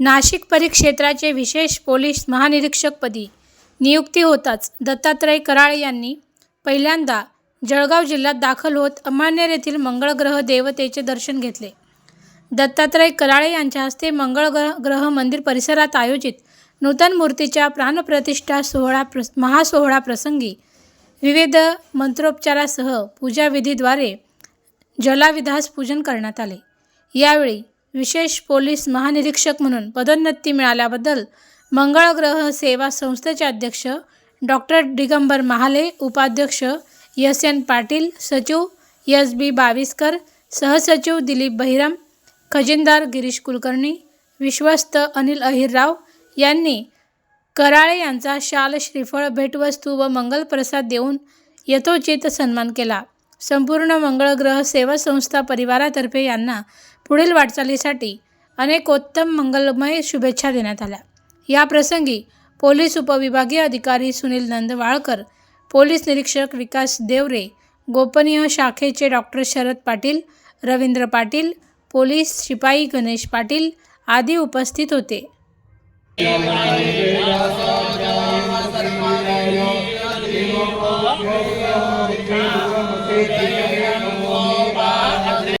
नाशिक परिक्षेत्राचे विशेष पोलीस महानिरीक्षकपदी नियुक्ती होताच दत्तात्रय कराळे यांनी पहिल्यांदा जळगाव जिल्ह्यात दाखल होत अमळनेर येथील मंगळग्रह देवतेचे दर्शन घेतले. दत्तात्रय कराळे यांच्या हस्ते मंगळग्रह ग्रह मंदिर परिसरात आयोजित नूतन मूर्तीच्या प्राणप्रतिष्ठा सोहळा प्र महासोहळा प्रसंगी विविध मंत्रोपचारासह पूजाविधीद्वारे जलाविधास पूजन करण्यात आले. यावेळी विशेष पोलीस महानिरीक्षक म्हणून पदोन्नती मिळाल्याबद्दल मंगळग्रह सेवा संस्थेचे अध्यक्ष डॉक्टर दिगंबर महाले उपाध्यक्ष एस. एन. पाटील सचिव एस. बी. बाविस्कर सहसचिव दिलीप बहिरम खजिनदार गिरीश कुलकर्णी विश्वस्त अनिल अहिरराव यांनी कराळे यांचा शाल श्रीफळ भेटवस्तू व मंगलप्रसाद देऊन यथोचित सन्मान केला. संपूर्ण मंगळग्रह सेवा संस्था परिवारातर्फे यांना पुढील वाटचालीसाठी अनेकोत्तम मंगलमय शुभेच्छा देण्यात आल्या. या प्रसंगी पोलीस उपविभागीय अधिकारी सुनील नंदवाळकर पोलीस निरीक्षक विकास देवरे गोपनीय शाखेचे डॉक्टर शरद पाटील रवींद्र पाटील पोलीस शिपाई गणेश पाटील आदी उपस्थित होते. Amém.